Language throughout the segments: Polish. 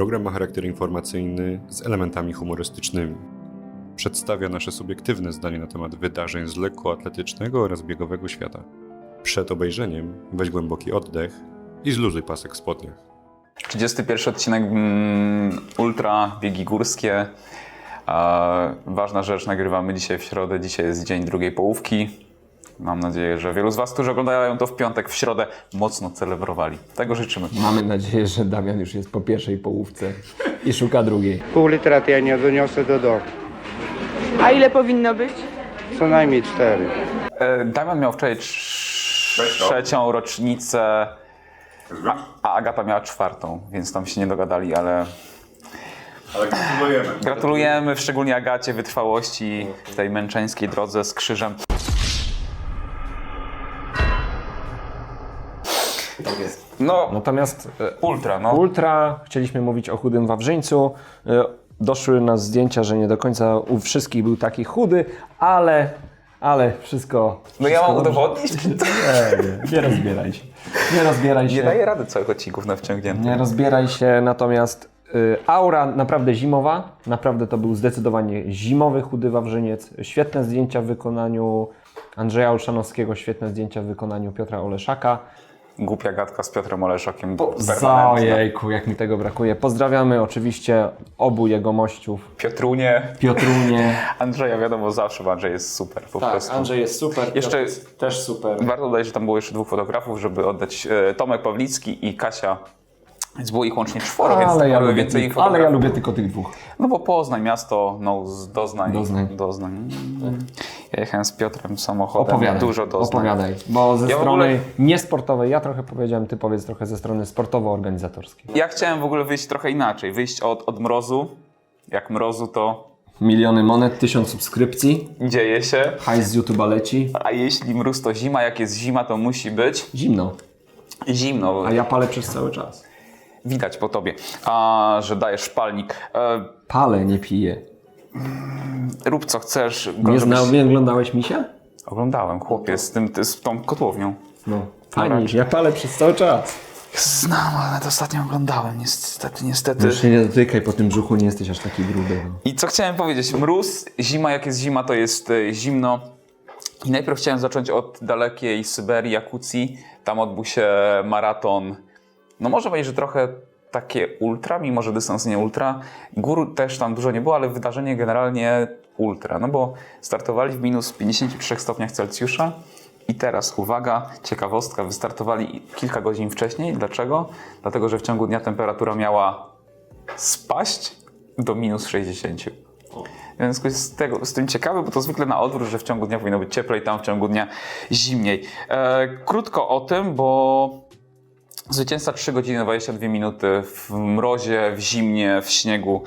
Program ma charakter informacyjny z elementami humorystycznymi. Przedstawia nasze subiektywne zdanie na temat wydarzeń z lekkoatletycznego oraz biegowego świata. Przed obejrzeniem weź głęboki oddech i zluzuj pasek w spodniach. 31 odcinek mm, Ultra, biegi górskie. Ważna rzecz, nagrywamy dzisiaj w środę. Dzisiaj jest dzień drugiej połówki. Mam nadzieję, że wielu z Was, którzy oglądają to w piątek, w środę, mocno celebrowali. Tego życzymy. Mamy nadzieję, że Damian już jest po pierwszej połówce i szuka drugiej. Pół litra to ja nie doniosę do domu. A ile powinno być? Co najmniej cztery. E, Damian miał wczoraj trz- trzecią rocznicę, a, a Agata miała czwartą, więc tam się nie dogadali, ale Ale gratulujemy. gratulujemy szczególnie Agacie wytrwałości w tej męczeńskiej drodze z krzyżem. No, Natomiast e, ultra, no. ultra, chcieliśmy mówić o chudym Wawrzyńcu. E, Doszły nas zdjęcia, że nie do końca u wszystkich był taki chudy, ale, ale wszystko... No ja mam udowodnić? Nie, nie, nie rozbieraj się. Nie rozbieraj się. Nie daję rady całych odcinków na wciągnięty. Nie rozbieraj się, natomiast y, aura naprawdę zimowa. Naprawdę to był zdecydowanie zimowy chudy Wawrzyniec. Świetne zdjęcia w wykonaniu Andrzeja Olszanowskiego, świetne zdjęcia w wykonaniu Piotra Oleszaka. Głupia gadka z Piotrem Oleszakiem. Zajejku, jak mi tego brakuje. Pozdrawiamy oczywiście obu jego mościów. Piotrunie. Piotrunie. Andrzeja wiadomo zawsze, bo Andrzej jest super po prostu. Tak, jest super. Jeszcze- Piotr też super. Warto dodać, że tam było jeszcze dwóch fotografów, żeby oddać e, Tomek Pawlicki i Kasia. Więc było ich łącznie czworo, więc Ale ja, naprawdę lubię więcej tych, ale ja lubię tylko tych dwóch. No bo Poznań, miasto, no z Doznań. Doznań. Doznań. Ja jechałem z Piotrem samochodem, Opowiadaj. dużo Doznań. Opowiadaj. Bo ze Ja strony ogóle- niesportowej, ja trochę powiedziałem, ty powiedz trochę ze strony sportowo-organizatorskiej. Ja chciałem w ogóle wyjść trochę inaczej, wyjść od, od mrozu. Jak mrozu to Miliony monet, tysiąc subskrypcji, dzieje się. hajs z YouTube'a leci. A jeśli mróz to zima, jak jest zima, to musi być Zimno, zimno. a ja palę przez cały czas. Widać po tobie, a, że dajesz szpalnik. E, Palę, nie piję. rób co chcesz. Nie, żebyś- znał, nie oglądałeś misia? Oglądałem, chłopie, z, tym, ty- z tą kotłownią. No. Fajnie, ja palę przez cały czas. Znam, ale to ostatnio oglądałem, niestety, niestety. Już się nie dotykaj po tym brzuchu, nie jesteś aż taki gruby. No. I co chciałem powiedzieć? Mróz, zima, jak jest zima, to jest e, zimno. I najpierw chciałem zacząć od dalekiej Syberii, Jakucji. Tam odbył się maraton. No może powiedzieć, że trochę takie ultra, mimo że dystans nie ultra. Gór też tam dużo nie było, ale wydarzenie generalnie ultra. No bo startowali w minus 53 stopniach Celsjusza. I teraz uwaga, ciekawostka, wystartowali kilka godzin wcześniej. Dlaczego? Dlatego, że w ciągu dnia temperatura miała spaść do minus 60. W związku z, tego, z tym ciekawy, bo to zwykle na odwrót, że w ciągu dnia powinno być cieplej, tam w ciągu dnia zimniej. E, krótko o tym, bo zwycięzca 3 godziny 22 minuty w mrozie, w zimnie, w śniegu.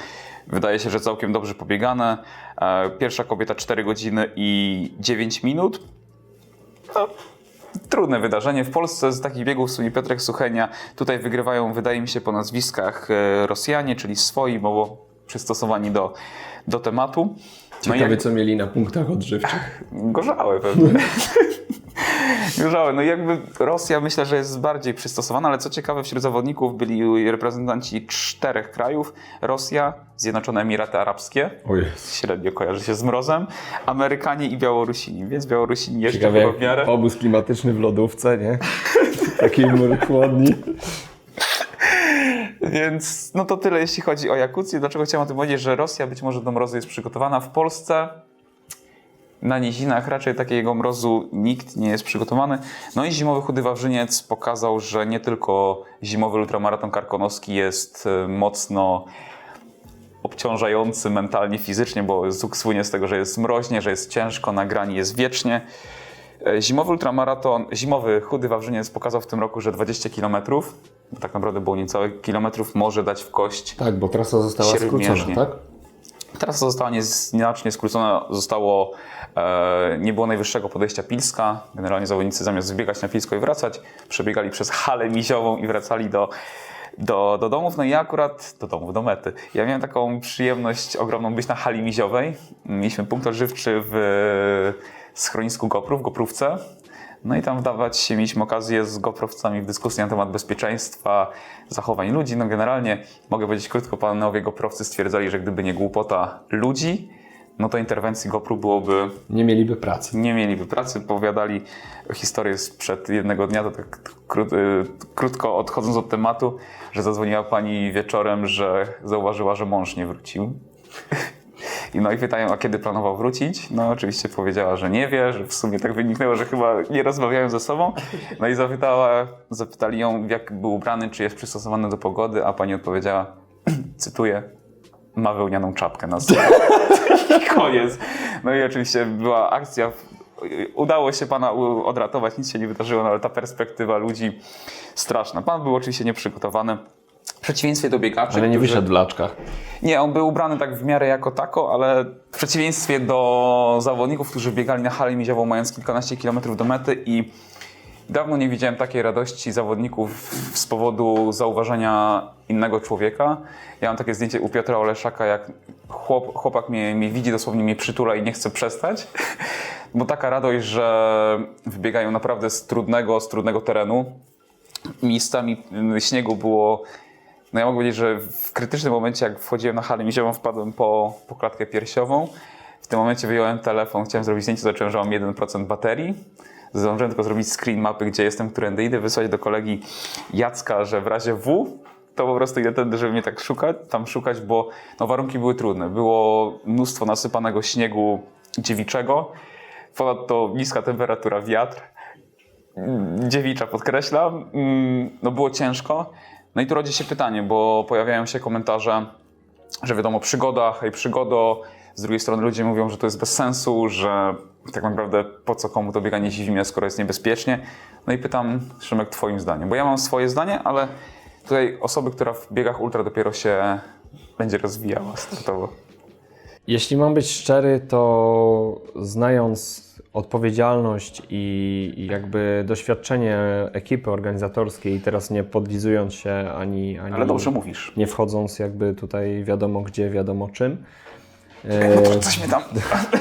Wydaje się, że całkiem dobrze pobiegane. E, pierwsza kobieta 4 godziny i 9 minut. No, trudne wydarzenie. W Polsce z takich biegów słynie Piotrek Suchenia. Tutaj wygrywają, wydaje mi się, po nazwiskach e, Rosjanie, czyli swoi, bo przystosowani do, do tematu. No Ciekawe, jak- co mieli na punktach odżywczych. Gorzałe pewnie. Gorzałe. No jakby Rosja myślę, że jest bardziej przystosowana, ale co ciekawe wśród zawodników byli reprezentanci czterech krajów. Rosja, Zjednoczone Emiraty Arabskie, średnio kojarzy się z mrozem, Amerykanie i Białorusini, więc Białorusini jeszcze Ciekawe, w miarę. obóz klimatyczny w lodówce, nie? Takiej chłodni. Więc no to tyle jeśli chodzi o Jakucję. Dlaczego chciałem o tym powiedzieć, że Rosja być może do mrozu jest przygotowana. W Polsce na nizinach raczej takiego mrozu nikt nie jest przygotowany. No i zimowy chudy Wawrzyniec pokazał, że nie tylko zimowy ultramaraton karkonoski jest e, mocno obciążający mentalnie, fizycznie, bo Zuk słynie z tego, że jest mroźnie, że jest ciężko, na grani jest wiecznie. E, Zimowy ultramaraton, zimowy chudy Wawrzyniec pokazał w tym roku, że 20 km, tak naprawdę było niecałe kilometrów, może dać w kość Tak, bo trasa została skrócona, tak? Teraz została nieznacznie skrócona, zostało, e, nie było najwyższego podejścia Pilska. Generalnie zawodnicy zamiast wybiegać na Pilsko i wracać, przebiegali przez halę miziową i wracali do, do, do domów. No i ja akurat, do domów, do mety. Ja miałem taką przyjemność ogromną być na hali miziowej. Mieliśmy punkt odżywczy w schronisku Gopru, w Goprówce. No i tam wdawać się, mieliśmy okazję z GoProwcami w dyskusję na temat bezpieczeństwa, zachowań ludzi. No generalnie mogę powiedzieć krótko, panowie GoProwcy stwierdzali, że gdyby nie głupota ludzi, no to interwencji GoPro byłoby Nie mieliby pracy. nie mieliby pracy, powiadali historię sprzed jednego dnia, to tak y, krótko odchodząc od tematu, że zadzwoniła pani wieczorem, że zauważyła, że mąż nie wrócił. I no i pytają, a kiedy planował wrócić? No oczywiście powiedziała, że nie wie, że w sumie tak wyniknęło, że chyba nie rozmawiają ze sobą. No i zapytała, zapytali ją, jak był ubrany, czy jest przystosowany do pogody, a pani odpowiedziała, cytuję, ma wełnianą czapkę na sobie. Koniec. No i oczywiście była akcja. Udało się pana odratować, nic się nie wydarzyło, no ale ta perspektywa ludzi straszna. Pan był oczywiście nieprzygotowany. W przeciwieństwie do biegaczy, Ale nie którzy- wyszedł w laczkach. nie, on był ubrany tak w miarę jako tako, ale w przeciwieństwie do zawodników, którzy biegali na hali miziową mając kilkanaście kilometrów do mety i dawno nie widziałem takiej radości zawodników z powodu zauważenia innego człowieka. Ja mam takie zdjęcie u Piotra Oleszaka, jak chłop, chłopak mnie, mnie widzi, dosłownie mnie przytula i nie chce przestać. Bo taka radość, że wybiegają naprawdę z trudnego, z trudnego terenu. Miejscami śniegu było no ja mogę powiedzieć, że w krytycznym momencie, jak wchodziłem na halę miziową, wpadłem po, po klatkę piersiową. W tym momencie wyjąłem telefon, chciałem zrobić zdjęcie, zobaczyłem, że mam 1% baterii. Zdążyłem tylko zrobić screen mapy, gdzie jestem, którędy idę, wysłać do kolegi Jacka, że w razie W to po prostu idę tędy, żeby mnie tak szukać, tam szukać, bo no, warunki były trudne. Było mnóstwo nasypanego śniegu dziewiczego, ponadto niska temperatura, wiatr dziewicza podkreślam, Mm, no było ciężko. No i tu rodzi się pytanie, bo pojawiają się komentarze, że wiadomo, przygoda, hej przygodo. Z drugiej strony ludzie mówią, że to jest bez sensu, że tak naprawdę po co komu to bieganie zimie, skoro jest niebezpiecznie. No i pytam, Szymek, twoim zdaniem, bo ja mam swoje zdanie, ale tutaj osoby, która w biegach ultra dopiero się będzie rozwijała startowo. Jeśli mam być szczery, to znając odpowiedzialność i i jakby doświadczenie ekipy organizatorskiej, teraz nie podlizując się ani, ani Ale dobrze mówisz. nie wchodząc jakby tutaj wiadomo gdzie, wiadomo czym, e, Coś mnie tam...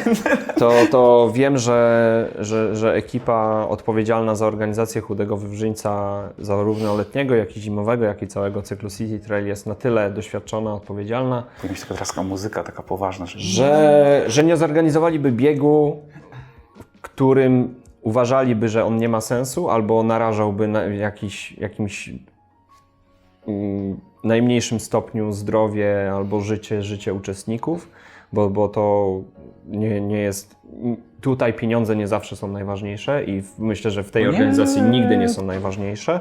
to, to wiem, że, że, że ekipa odpowiedzialna za organizację Chudego Wywrzyńca, zarówno letniego, jak i zimowego, jak i całego cyklu City Trail jest na tyle doświadczona, odpowiedzialna, Powinna być taka teraz taka muzyka, taka poważna, że... że, że nie zorganizowaliby biegu, w którym uważaliby, że on nie ma sensu, albo narażałby na jakiś, jakimś mm, najmniejszym stopniu zdrowie albo życie, życie uczestników, bo, bo to nie, nie jest. Tutaj pieniądze nie zawsze są najważniejsze i myślę, że w tej Nie. organizacji nigdy nie są najważniejsze.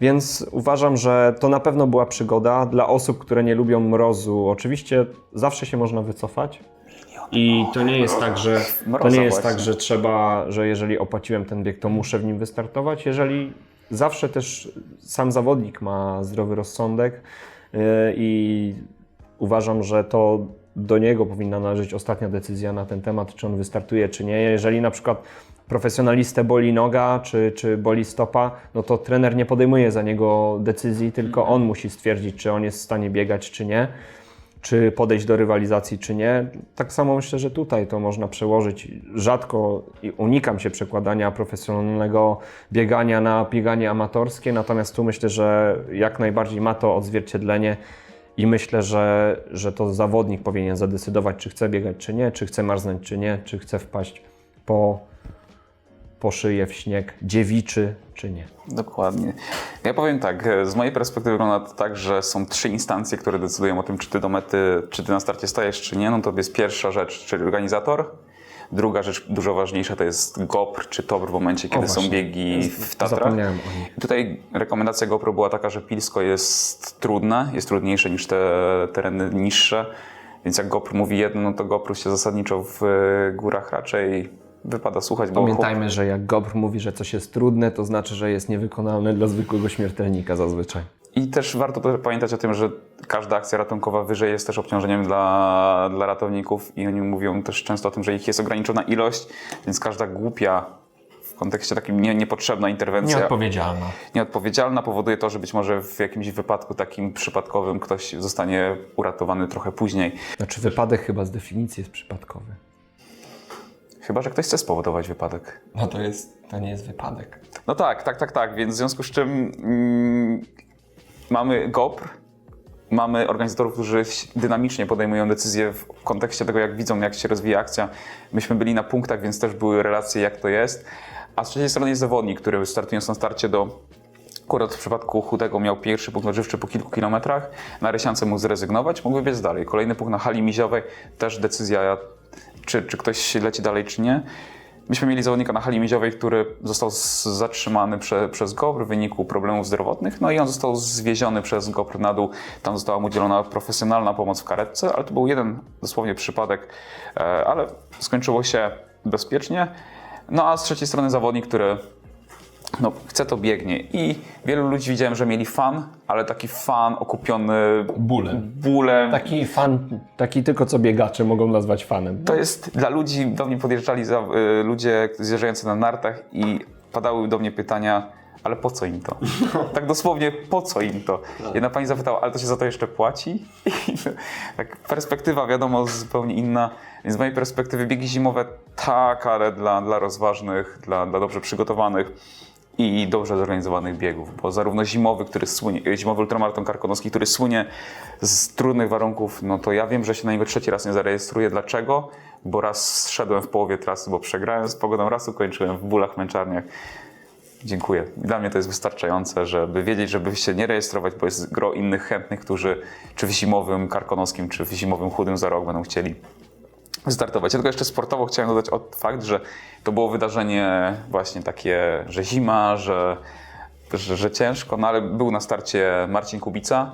Więc uważam, że to na pewno była przygoda dla osób, które nie lubią mrozu. Oczywiście zawsze się można wycofać. I to nie jest tak, że to nie jest tak, że trzeba, że jeżeli opłaciłem ten bieg, to muszę w nim wystartować. Jeżeli zawsze też sam zawodnik ma zdrowy rozsądek yy, i uważam, że to do niego powinna należeć ostatnia decyzja na ten temat, czy on wystartuje, czy nie. Jeżeli na przykład profesjonalistę boli noga, czy, czy boli stopa, no to trener nie podejmuje za niego decyzji, tylko on musi stwierdzić, czy on jest w stanie biegać, czy nie czy podejść do rywalizacji, czy nie. Tak samo myślę, że tutaj to można przełożyć. Rzadko i unikam się przekładania profesjonalnego biegania na bieganie amatorskie, natomiast tu myślę, że jak najbardziej ma to odzwierciedlenie i myślę, że, że to zawodnik powinien zadecydować, czy chce biegać, czy nie, czy chce marznąć, czy nie, czy chce wpaść po, po szyję w śnieg dziewiczy, czy nie. Dokładnie. Ja powiem tak, z mojej perspektywy wygląda to tak, że są trzy instancje, które decydują o tym, czy ty do mety, czy ty na starcie stajesz, czy nie. No to jest pierwsza rzecz, czyli organizator. Druga rzecz dużo ważniejsza to jest GoPr czy TOBR w momencie, kiedy są biegi w Tatrach. Tutaj rekomendacja GoPro była taka, że Pilsko jest trudne, jest trudniejsze niż te tereny niższe, więc jak GoPro mówi jedno, no to GoPro się zasadniczo w górach raczej wypada słuchać, bo Pamiętajmy, że jak Gobr mówi, że coś jest trudne, to znaczy, że jest niewykonalne dla zwykłego śmiertelnika zazwyczaj. I też warto pamiętać o tym, że każda akcja ratunkowa wyżej jest też obciążeniem dla, dla ratowników i oni mówią też często o tym, że ich jest ograniczona ilość, więc każda głupia w kontekście takim nie, niepotrzebna interwencja, Nieodpowiedzialna. nieodpowiedzialna powoduje to, że być może w jakimś wypadku takim przypadkowym ktoś zostanie uratowany trochę później. Znaczy wypadek chyba z definicji jest przypadkowy. Chyba, że ktoś chce spowodować wypadek. No to jest, to nie jest wypadek. No tak, tak, tak, tak. Więc w związku z czym mm, mamy GOPR, mamy organizatorów, którzy dynamicznie podejmują decyzje w kontekście tego, jak widzą, jak się rozwija akcja. Myśmy byli na punktach, więc też były relacje, jak to jest. A z trzeciej strony jest zawodnik, który startując na starcie do Akurat w przypadku Chudego miał pierwszy punkt odżywczy po kilku kilometrach. Na Rysiance mógł zrezygnować, mógł biec dalej. Kolejny punkt na hali miziowej, też decyzja, czy, czy ktoś leci dalej, czy nie. Myśmy mieli zawodnika na hali miziowej, który został zatrzymany prze, przez GOPR w wyniku problemów zdrowotnych, no i on został zwieziony przez GOPR na dół. Tam została mu udzielona profesjonalna pomoc w karetce, ale to był jeden dosłownie przypadek, e, ale skończyło się bezpiecznie. No a z trzeciej strony zawodnik, który no, chce to biegnie. I wielu ludzi widziałem, że mieli fan, ale taki fan okupiony Bólem. bólem. Taki fan, taki tylko co biegacze mogą nazwać fanem. To jest dla ludzi, do mnie podjeżdżali za, y, ludzie zjeżdżający na nartach i padały do mnie pytania, ale po co im to? Tak dosłownie, po co im to? Jedna pani zapytała, ale to się za to jeszcze płaci? I tak perspektywa wiadomo zupełnie inna. Więc z mojej perspektywy biegi zimowe tak, ale dla, dla rozważnych, dla, dla dobrze przygotowanych i dobrze zorganizowanych biegów, bo zarówno zimowy, który słynie, zimowy ultramaraton karkonoski, który słynie z trudnych warunków, no to ja wiem, że się na niego trzeci raz nie zarejestruję. Dlaczego? Bo raz szedłem w połowie trasy, bo przegrałem z pogodą, raz ukończyłem w bólach, męczarniach. Dziękuję. Dla mnie to jest wystarczające, żeby wiedzieć, żeby się nie rejestrować, bo jest gro innych chętnych, którzy czy w zimowym karkonoskim, czy w zimowym chudym za rok będą chcieli wystartować. Ja tylko jeszcze sportowo chciałem dodać o fakt, że to było wydarzenie właśnie takie, że zima, że, że, że ciężko, no ale był na starcie Marcin Kubica,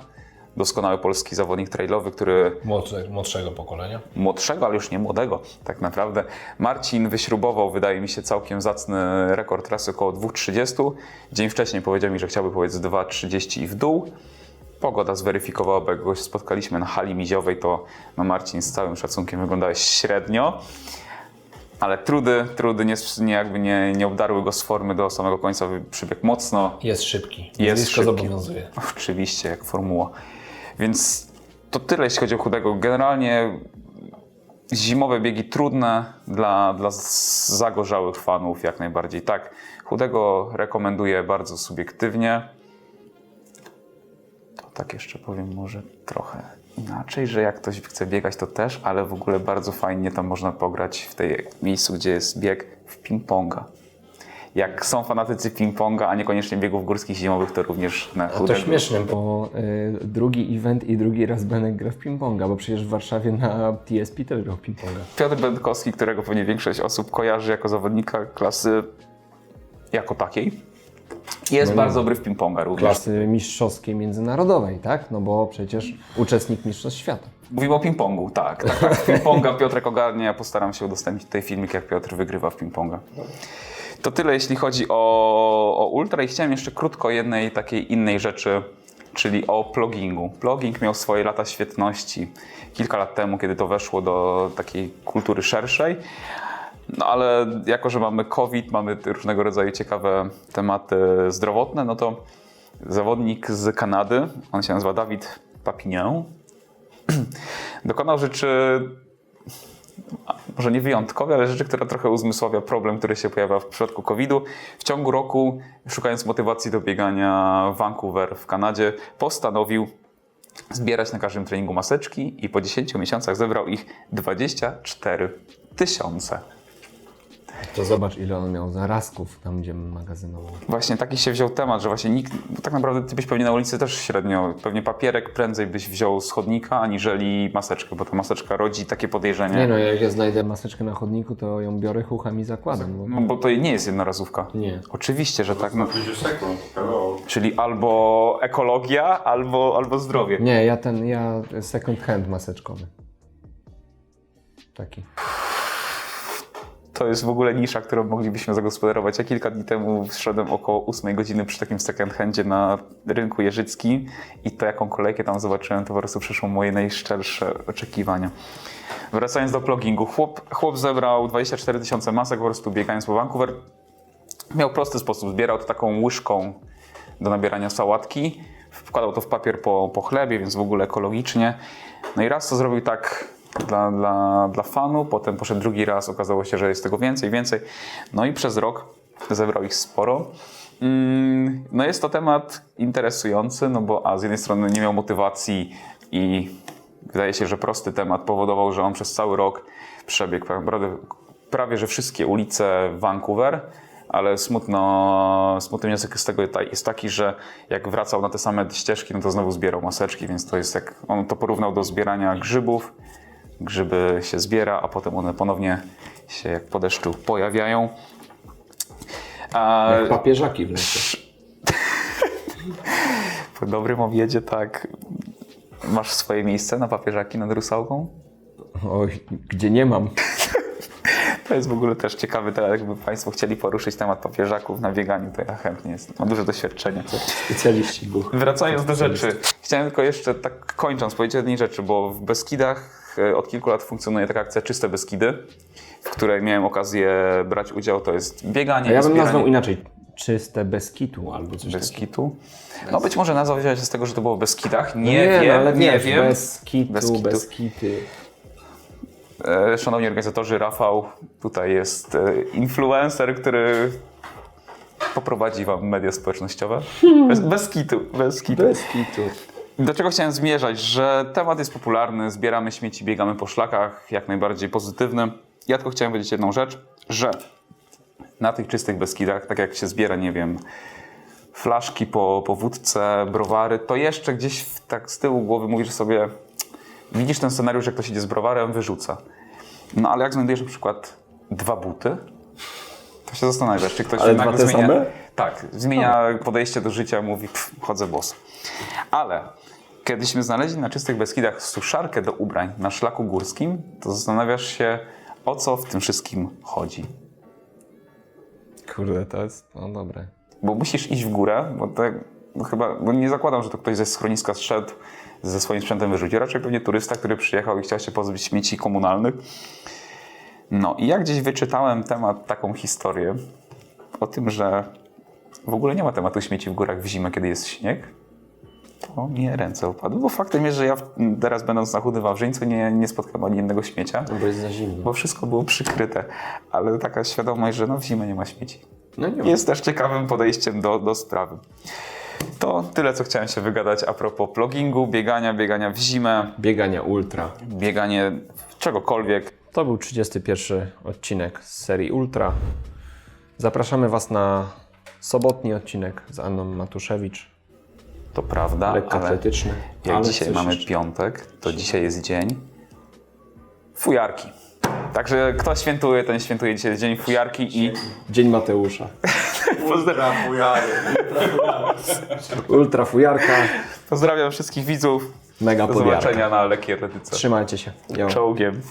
doskonały polski zawodnik trailowy, który Młodsze, młodszego pokolenia. młodszego, ale już nie młodego tak naprawdę. Marcin wyśrubował, wydaje mi się, całkiem zacny rekord trasy około 2.30. Dzień wcześniej powiedział mi, że chciałby powiedz 2.30 i w dół. Pogoda zweryfikowała, bo jak go spotkaliśmy na hali miziowej, to no Marcin z całym szacunkiem wyglądałeś średnio. Ale trudy, trudy nie, nie, jakby nie, nie obdarły go z formy do samego końca. Przybiegł mocno, Jest szybki. Jest szybki. zobowiązuje. Oczywiście, jak formuła. Więc to tyle, jeśli chodzi o chudego. Generalnie zimowe biegi trudne dla, dla zagorzałych fanów, jak najbardziej. Tak, chudego rekomenduję bardzo subiektywnie. Tak jeszcze powiem może trochę inaczej, że jak ktoś chce biegać, to też, ale w ogóle bardzo fajnie tam można pograć w tej miejscu, gdzie jest bieg w ping-ponga. Jak są fanatycy ping-ponga, a niekoniecznie biegów górskich zimowych, to również na A to chudego. śmieszne, bo Bo y, drugi event i drugi raz Benek gra w ping-ponga, bo przecież w Warszawie na TSP też grał w ping-ponga. Piotr Będkowski, którego pewnie większość osób kojarzy jako zawodnika klasy jako takiej, jest bardzo dobry w ping-ponga również. Klasy mistrzowskiej międzynarodowej, tak? No bo przecież uczestnik Mistrzostw Świata. Mówimy o ping-pongu, tak. tak, tak. Ping-ponga Piotrek ogarnie, ja postaram się udostępnić tutaj filmik, jak Piotr wygrywa w ping-ponga. To tyle, jeśli chodzi o, o ultra i chciałem jeszcze krótko jednej takiej innej rzeczy, czyli o pluggingu. Plugging miał swoje lata świetności kilka lat temu, kiedy to weszło do takiej kultury szerszej. No ale jako, że mamy COVID, mamy różnego rodzaju ciekawe tematy zdrowotne, no to zawodnik z Kanady, on się nazywa Dawid Papignon, dokonał rzeczy, może nie wyjątkowe, ale rzeczy, która trochę uzmysławia problem, który się pojawia w przypadku COVID-u. W ciągu roku, szukając motywacji do biegania w Vancouver w Kanadzie, postanowił zbierać na każdym treningu maseczki i po 10 miesiącach zebrał ich 24 tysiące. To zobacz, ile on miał zarazków tam, gdzie magazynował. Właśnie taki się wziął temat, że właśnie nikt, bo tak naprawdę ty byś pewnie na ulicy też średnio, pewnie papierek prędzej byś wziął z chodnika, aniżeli maseczkę, bo ta maseczka rodzi takie podejrzenie. Nie no, jak ja znajdę maseczkę na chodniku, to ją biorę, chucham i zakładam. Bo... No bo to nie jest jednorazówka. Nie. Oczywiście, że tak. No. Czyli albo ekologia, albo, albo zdrowie. Nie, ja ten, ja second hand maseczkowy. Taki. To jest w ogóle nisza, którą moglibyśmy zagospodarować. Ja kilka dni temu szedłem około 8 godziny przy takim second handzie na rynku jeżyckim i to jaką kolejkę tam zobaczyłem, to po prostu przeszło moje najszczersze oczekiwania. Wracając do pluggingu. Chłop, chłop zebrał 24 tysiące masek po prostu biegając po Vancouver. Miał prosty sposób. Zbierał to taką łyżką do nabierania sałatki. Wkładał to w papier po, po chlebie, więc w ogóle ekologicznie. No i raz to zrobił tak dla, dla, dla fanu, potem poszedł drugi raz, okazało się, że jest tego więcej, więcej. No i przez rok zebrał ich sporo. Mm, No jest to temat interesujący, no bo a z jednej strony nie miał motywacji i wydaje się, że prosty temat powodował, że on przez cały rok przebiegł naprawdę prawie, że wszystkie ulice Vancouver, ale smutno, smutny wniosek z tego jest taki, że jak wracał na te same ścieżki, no to znowu zbierał maseczki, więc to jest jak, on to porównał do zbierania grzybów. Grzyby się zbiera, a potem one ponownie się jak po deszczu pojawiają. A, Jak papieżaki w lesie. po dobrym obiedzie, tak. Masz swoje miejsce na papieżaki nad Rusałką? Oj, gdzie nie mam. To jest w ogóle też ciekawy temat. Jakby Państwo chcieli poruszyć temat papieżaków na bieganiu, to ja chętnie jestem. Mam duże doświadczenie. Specjaliści. Wracając do rzeczy. Chciałem tylko jeszcze tak kończąc powiedzieć jednej rzeczy, bo w Beskidach e, od kilku lat funkcjonuje taka akcja Czyste Beskidy, w której miałem okazję brać udział. To jest bieganie, A ja bym zbieranie nazwał inaczej. Czyste bez kitu albo coś takiego. Beskitu. No być może nazwa wzięła się z tego, że to było w Beskidach. Nie, nie wiem, no, ale nie wiesz, wiem. Bez kitu, Bez kitu. bez kity. E, Szanowni organizatorzy, Rafał tutaj jest e, influencer, który poprowadzi wam media społecznościowe. Bez, bez kitu, bez kitu. Bez kitu. Do czego chciałem zmierzać, że temat jest popularny, zbieramy śmieci, biegamy po szlakach, jak najbardziej pozytywny. Ja tylko chciałem powiedzieć jedną rzecz, że na tych czystych Beskidach, tak jak się zbiera, nie wiem, flaszki po, po wódce, browary, to jeszcze gdzieś w, tak z tyłu głowy mówisz sobie, widzisz ten scenariusz, jak ktoś idzie z browarem, wyrzuca. No ale jak znajdujesz na przykład dwa buty, to się zastanawiasz, czy ktoś Ale nagle dwa te zmienia... same? Tak, zmienia podejście do życia, mówi, pff, chodzę bos. Ale kiedyśmy znaleźli na Czystych Beskidach suszarkę do ubrań na szlaku górskim, to zastanawiasz się, o co w tym wszystkim chodzi. Kurde, to jest, no dobre. Bo musisz iść w górę, bo to no chyba, bo nie zakładam, że to ktoś ze schroniska zszedł, ze swoim sprzętem wyrzucił. Raczej pewnie turysta, który przyjechał i chciał się pozbyć śmieci komunalnych. No i ja gdzieś wyczytałem temat, taką historię o tym, że w ogóle nie ma tematu śmieci w górach w zimę, kiedy jest śnieg. To mnie ręce opadły, bo faktem jest, że ja teraz będąc na Chudy Wawrzyńcu nie, nie spotkałem ani jednego śmiecia, bo jest za zimno. bo wszystko było przykryte. Ale taka świadomość, że no w zimę nie ma śmieci No nie jest też ciekawym podejściem do, do sprawy. To tyle, co chciałem się wygadać a propos pluggingu, biegania, biegania w zimę, Biegania ultra. bieganie czegokolwiek. To był 31 odcinek z serii Ultra. Zapraszamy Was na sobotni odcinek z Anną Matuszewicz. To prawda, ale Lekkoatletyczny. jak ale dzisiaj coś mamy jeszcze. piątek, to dzisiaj jest dzień fujarki. Także kto świętuje, ten świętuje dzisiaj dzień fujarki i Dzień Mateusza. Ultra fujarka. pozdrawiam wszystkich widzów. Mega Do podjarka. zobaczenia na lekkiej atletyce. Trzymajcie się. Jo. Czołgiem.